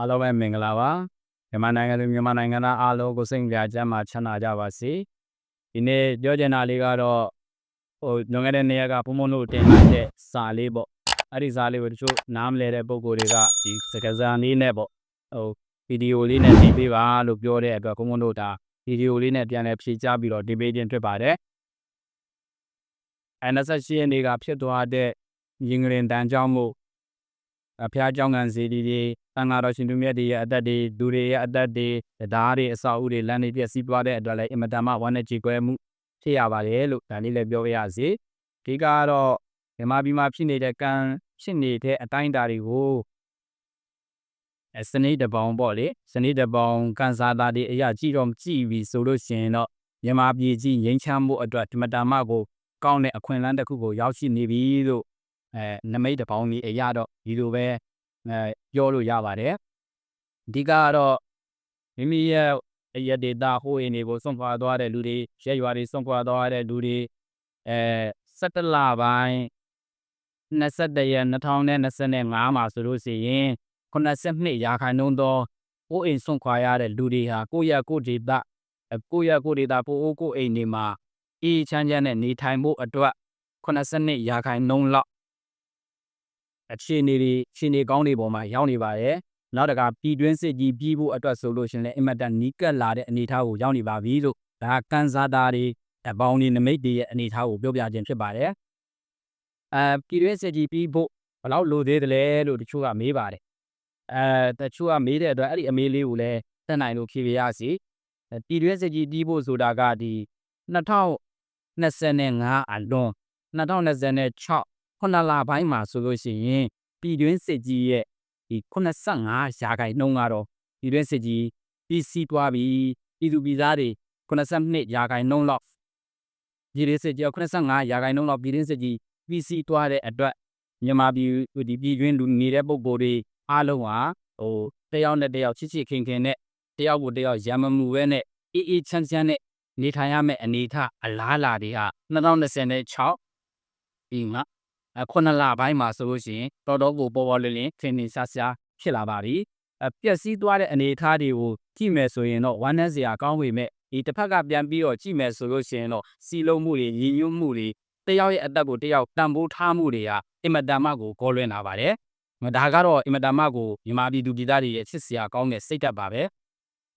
အားလုံးပဲမင်္ဂလာပါမြန်မာနိုင်ငံသူမြန်မာနိုင်ငံသားအားလုံးကိုစိတ်ကြကြမ်းမှာချမ်းသာကြပါစေဒီနေ့ပြောချင်တာလေးကတော့ဟိုလွန်ခဲ့တဲ့နေ့ရက်ကဘုံဘုံတို့တင်လိုက်တဲ့စာလေးပေါ့အဲ့ဒီစာလေးကိုတချို့နားမလဲတဲ့ပုံကိုယ်တွေကဒီစကားစာလေးနဲ့ပေါ့ဟိုဗီဒီယိုလေးနဲ့တင်ပေးပါလို့ပြောတဲ့အတွက်ဘုံဘုံတို့ဒါဗီဒီယိုလေးနဲ့ပြန်လဲဖြည့်ချပြီးတော့တင်ပေးခြင်းဖြစ်ပါတယ်အဲ28ရက်နေ့ကဖြစ်သွားတဲ့ရင်ကရင်တန်ကြောင်းမှု ဘုရားကျောင်းကန်စီတီတွေတန်ဃာတော်ရှင်သူမြတ်တွေရဲ့အသက်တွေလူတွေရဲ့အသက်တွေတရားတွေအစာအုပ်တွေလမ်းတွေပြည့်စည်သွားတဲ့အတွက်လည်းအင်မတန်မှဝမ်းနဲ့ကြေကွဲမှုဖြစ်ရပါတယ်လို့ဒါလေးလည်းပြောပြရစီဒီကတော့မြန်မာပြည်မှာဖြစ်နေတဲ့ကံဖြစ်နေတဲ့အတိုင်းအတာတွေကိုစနေတပောင်ပေါ့လေစနေတပောင်ကန်စာသားတွေအရာကြည့်တော့ကြည့်ပြီဆိုလို့ရှိရင်တော့မြန်မာပြည်ကြီးငြိမ်းချမ်းမှုအတွက်ဓမ္မတာမကိုကောင်းတဲ့အခွင့်အလမ်းတစ်ခုကိုရောက်ရှိနေပြီလို့ အဲနမိတ်တပောင်ကြီးအရာတော့ဒီလိုပဲအဲပြောလို့ရပါတယ်အဓိကကတော့မိမိရဲ့အရက်ဒေတာဟိုးအင်းတွေကိုစွန့်ခွာသွားတဲ့လူတွေရဲရွာတွေစွန့်ခွာသွားတဲ့လူတွေအဲ17လပိုင်း21ရက်2025မှာဆိုလို့ရှိရင်82ရာခိုင်နှုန်းသောအိုးအိမ်စွန့်ခွာရတဲ့လူတွေဟာကိုယ့်ရဲ့ကိုယ့်ဒေတာကိုယ့်ရဲ့ကိုယ့်ဒေတာပို့အိုးကိုယ့်အိမ်တွေမှာအေးချမ်းချမ်းနဲ့နေထိုင်ဖို့အတွက်82ရာခိုင်နှုန်းလောက် အခြေအနေတွေအခြေအနေကောင်းတွေပေါ်မှာရောက်နေပါတယ်နောက်တကပြည်တွင်းစစ်ကြီးပြီးဖို့အတွက်ဆိုလို့ရှင်လည်းအင်မတန်နီးကပ်လာတဲ့အနေအထားကိုရောက်နေပါပြီလို့ဒါကန်စားတာတွေအပေါင်းဒီနမိတ်တွေရဲ့အနေအထားကိုပြောပြခြင်းဖြစ်ပါတယ်အဲပြည်တွင်းစစ်ကြီးပြီးဖို့ဘယ်လောက်လိုသေးတယ်လဲလို့တချို့ကမေးပါတယ်အဲတချို့ကမေးတဲ့အတွက်အဲ့ဒီအမေးလေးကိုလည်းတက်နိုင်လို့ဖြေပြရစီပြည်တွင်းစစ်ကြီးပြီးဖို့ဆိုတာကဒီ2025အလွန်2026 ခုနှစ်လပိုင်းမှာဆိုလို့ရှိရင်ပြည်တွင်းစစ်ကြီးရဲ့ဒီ85ရာခိုင်နှုန်းကတော့ပြည်တွင်းစစ်ကြီးပြီးစီးသွားပြီပြည်သူပြည်သားတွေ82ရာခိုင်နှုန်းလောက်ပြည်တွင်းစစ်ကြီး85ရာခိုင်နှုန်းလောက်ပြည်တွင်းစစ်ကြီးပြီးစီးသွားတဲ့အတွက်မြန်မာပြည်ဒီပြည်တွင်းလူနေတဲ့ပုံကိုယ်တွေအားလုံးဟာဟိုတယောက်နဲ့တယောက်ချစ်ချစ်ခင်ခင်နဲ့တယောက်ကိုတယောက်ရံမမှုပဲနဲ့အေးအေးချမ်းချမ်းနဲ့နေထိုင်ရမယ့်အနေအထားအလားအလာတွေဟာ2026ပြီးမှ ခုနှစ်လပိုင်းမှာဆိုလို့ရှိရင်တော်တော်ကိုပေါ်ပေါ်လင်းလင်းထင်ထင်ရှားရှားဖြစ်လာပါပြီအပျက်စီးသွားတဲ့အနေအထားတွေကိုကြည့်မယ်ဆိုရင်တော့ဝမ်းနည်းစရာကောင်းပေမဲ့ဒီတစ်ဖက်ကပြန်ပြီးတော့ကြည့်မယ်ဆိုလို့ရှိရင်တော့စီလုံးမှုတွေရည်ညွှန်းမှုတွေတယောက်ရဲ့အသက်ကိုတယောက်တန်ဖိုးထားမှုတွေဟာအင်မတန်မှကိုကောလွင်လာပါတယ်ဒါကတော့အင်မတန်မှကိုမြန်မာပြည်သူပြည်သားတွေရဲ့ချစ်စရာကောင်းတဲ့စိတ်ဓာတ်ပါပဲ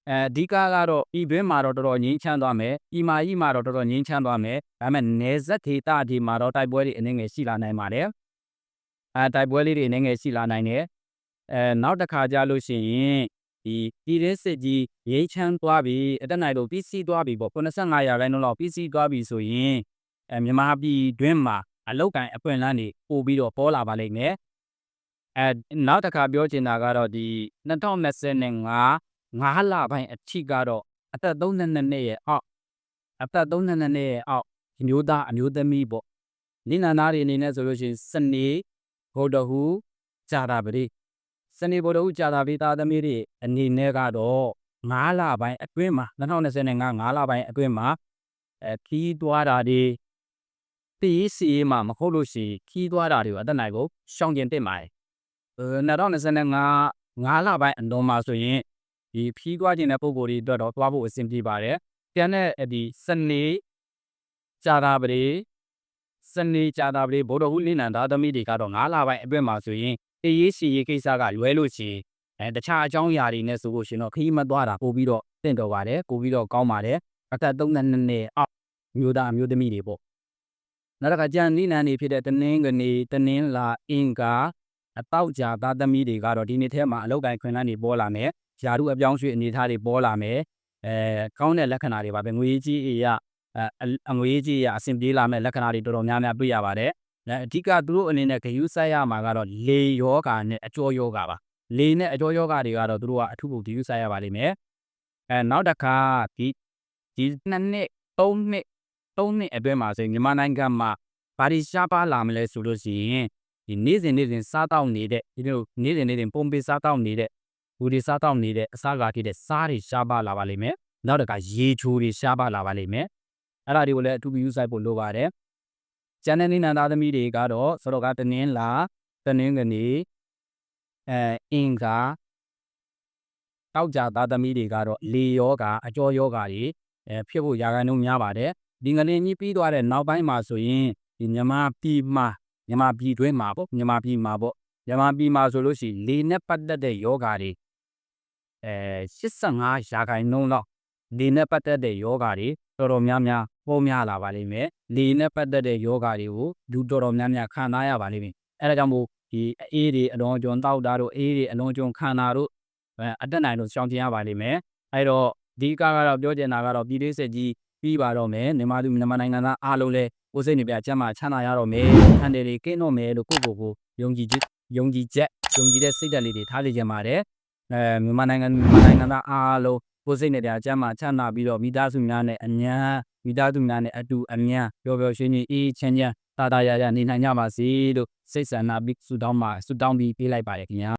အဲအဓိကကတော့ဤတွင်းမှာတော့တော်တော်ငြိမ်းချမ်းသွားမယ်။ဤမာကြီးမှာတော့တော်တော်ငြိမ်းချမ်းသွားမယ်။ဒါပေမဲ့နေဆက်ဒေတာဒီမှာတော့တိုက်ပွဲတွေအနေငယ်ရှိလာနိုင်ပါတယ်။အဲတိုက်ပွဲလေးတွေအနေငယ်ရှိလာနိုင်တယ်။အဲနောက်တစ်ခါကြာလို့ရှိရင်ဒီပြည်ရင်းစစ်ကြီးငြိမ်းချမ်းသွားပြီအတက်နိုင်လို့ပြီးစီးသွားပြီပေါ့85ရာခိုင်နှုန်းလောက်ပြီးစီးသွားပြီဆိုရင်အဲမြန်မာပြည်တွင်းမှာအလောက်ကန်အပွင့်လန်းတွေပို့ပြီးတော့ပေါ်လာပါလိမ့်မယ်။အဲနောက်တစ်ခါပြောချင်တာကတော့ဒီ2025 5လပိုင်းအထိကတော့အသက်32နှစ်ရဲ့အောက်အသက်32နှစ်ရဲ့အောက်အမျိုးသားအမျိုးသမီးပေါ့နိနန္ဒာတွေအနေနဲ့ဆိုလို့ရှိရင်စနေဗုဒ္ဓဟူဂျာတာပရိစနေဗုဒ္ဓဟူဂျာတာပရိသားသမီးတွေအနေနဲ့ကတော့5လပိုင်းအတွင်းမှာ2025 5လပိုင်းအတွင်းမှာအဲခီးသွားတာတွေတည်စီမှာမဟုတ်လို့ရှိရင်ခီးသွားတာတွေကိုအသက်နိုင်ကိုရှောင်ကျင်တင်ပါတယ်2025 5လပိုင်းအလုံးမှာဆိုရင် ဒီဖြီးသွားခြင်းတဲ့ပုံကိုယ်တွေအတွက်တော့သွားဖို့အဆင်ပြေပါတယ်။ပြန်တဲ့ဒီစနေကြာတာပရိစနေကြာတာပရိဗုဒ္ဓဟူးလိနန္ဒာသမီးတွေကတော့9လပိုင်းအတွင်းမှာဆိုရင်အေးရေးစီရေးကိစ္စကလွဲလို့ရှိရင်အဲတခြားအကြောင်းအရာတွေနဲ့ဆိုလို့ရှိရင်တော့ခီးမသွားတာပို့ပြီးတော့တင့်တော်ပါတယ်ပို့ပြီးတော့ကောင်းပါတယ်အသက်32နှစ်အောက်မျိုးသားမျိုးသမီးတွေပေါ့နောက်တစ်ခါကြံနိနန်နေဖြစ်တဲ့တနင်္ဂနွေတနင်္လာအင်္ဂါအတောက်ကြသားသမီးတွေကတော့ဒီနေ့ထဲမှာအလောက်တိုင်းခွင်လန်းတွေပေါ်လာမယ် ယာရုအပြောင်းရွှေ့အနေအထားတွေပေါ်လာမယ်အဲကောင်းတဲ့လက္ခဏာတွေပါပဲငွေကြီးအရာအငွေကြီးအရာအဆင်ပြေလာမဲ့လက္ခဏာတွေတော်တော်များများတွေ့ရပါတယ်အဲအဓိကသူတို့အနေနဲ့ဂယူးဆိုင်ရမှာကတော့လေယောဂါနဲ့အကျော်ယောဂါပါလေနဲ့အကျော်ယောဂါတွေကတော့သူတို့ကအထူးပုံဂယူးဆိုင်ရပါလိမ့်မယ်အဲနောက်တစ်ခါဒီဒီနှစ်နှစ်သုံးနှစ်သုံးနှစ်အတွင်းမှာဆိုမြန်မာနိုင်ငံမှာဘာတွေရှားပါလာမလဲဆိုလို့ရှိရင်ဒီနေ့စဉ်နေ့စဉ်စားတောက်နေတဲ့ဒီလိုနေ့စဉ်နေ့စဉ်ပုံပေးစားတောက်နေတဲ့ လူတွေစားတောက်နေတဲ့အစားကားဖြစ်တဲ့စားတွေရှားပါလာပါလိမ့်မယ်။နောက်တစ်ခါရေချိုတွေရှားပါလာပါလိမ့်မယ်။အဲ့ဒါတွေကိုလည်းအထူးပြုဆိုင်ဖို့လိုပါတယ်။ကျန်တဲ့နိနန္ဒသမီးတွေကတော့ဆိုတော့ကတနင်းလာတနင်းကနေအဲအင်္ဂါတောက်ကြသားသမီးတွေကတော့လေယောဂအကျော်ယောဂတွေအဲဖြစ်ဖို့ရာခိုင်နှုန်းများပါတယ်ဒီငလင်ကြီးပြီးသွားတဲ့နောက်ပိုင်းမှာဆိုရင်ဒီမြန်မာပြည်မှာမြန်မာပြည်တွင်းမှာပေါ့မြန်မာပြည်မှာပေါ့မြန်မာပြည်မှာဆိုလို့ရှိရင်လေနဲ့ပတ်သက်တဲ့ယောဂတွေ အဲ85ရာခိုင်နှုန်းလောက်လေနဲ့ပတ်သက်တဲ့ယောဂတွေတော်တော်များများပေါ်များလာပါလိမ့်မယ်လေနဲ့ပတ်သက်တဲ့ယောဂတွေကိုလူတော်တော်များများခံစားရပါလိမ့်မယ်အဲဒါကြောင့်မို့ဒီအေးတွေအလွန်အကျွံတောက်တာတို့အေးတွေအလွန်အကျွံခံတာတို့အဲအတက်နိုင်လို့ရှောင်ကျင်ရပါလိမ့်မယ်အဲ့တော့ဒီကကတော့ပြောချင်တာကတော့ပြည်သေးစစ်ကြီးပြီးပါတော့မယ်မြန်မာသူမြန်မာနိုင်ငံသားအားလုံးလည်းကိုယ်စိတ်နေပြကျမ်းမာချမ်းသာရတော့မယ်ခံတယ်တွေကင်းတော့မယ်လို့ကိုယ့်ကိုယ်ကိုယုံကြည်ချက်ယုံကြည်ချက်ယုံကြည်တဲ့စိတ်ဓာတ်လေးတွေထားစေချင်ပါတယ် အဲမြန်မာနိုင်ငံမြန်မာနိုင်ငံသားအားလုံးကိုယ်စိတ်နေပြကျမ်းမာချမ်းသာပြီးတော့မိသားစုများနဲ့အညာမိသားစုများနဲ့အတူအမြန်ပျော်ပျော်ရွှင်ရွှင်အေးချမ်းချမ်းတာတာရရနေနိုင်ကြပါစေလို့စိတ်ဆန္ဒပြီးဆုတောင်းပါဆုတောင်းပြီးပေးလိုက်ပါတယ်ခင်ဗျာ